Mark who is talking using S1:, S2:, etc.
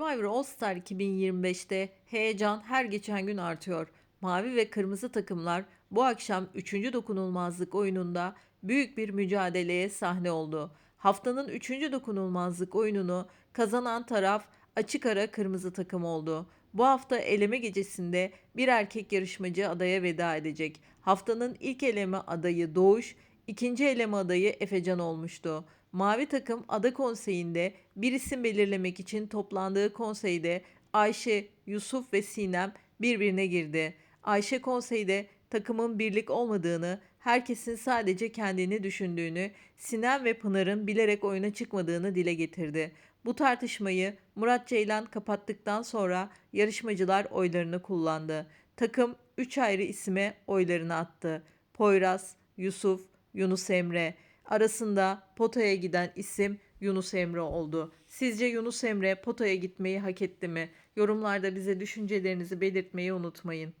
S1: Survivor All Star 2025'te heyecan her geçen gün artıyor. Mavi ve kırmızı takımlar bu akşam 3. dokunulmazlık oyununda büyük bir mücadeleye sahne oldu. Haftanın 3. dokunulmazlık oyununu kazanan taraf açık ara kırmızı takım oldu. Bu hafta eleme gecesinde bir erkek yarışmacı adaya veda edecek. Haftanın ilk eleme adayı Doğuş, ikinci eleme adayı Efecan olmuştu. Mavi takım ada konseyinde bir isim belirlemek için toplandığı konseyde Ayşe, Yusuf ve Sinem birbirine girdi. Ayşe konseyde takımın birlik olmadığını, herkesin sadece kendini düşündüğünü, Sinem ve Pınar'ın bilerek oyuna çıkmadığını dile getirdi. Bu tartışmayı Murat Ceylan kapattıktan sonra yarışmacılar oylarını kullandı. Takım 3 ayrı isime oylarını attı. Poyraz, Yusuf, Yunus Emre. Arasında potaya giden isim Yunus Emre oldu. Sizce Yunus Emre potaya gitmeyi hak etti mi? Yorumlarda bize düşüncelerinizi belirtmeyi unutmayın.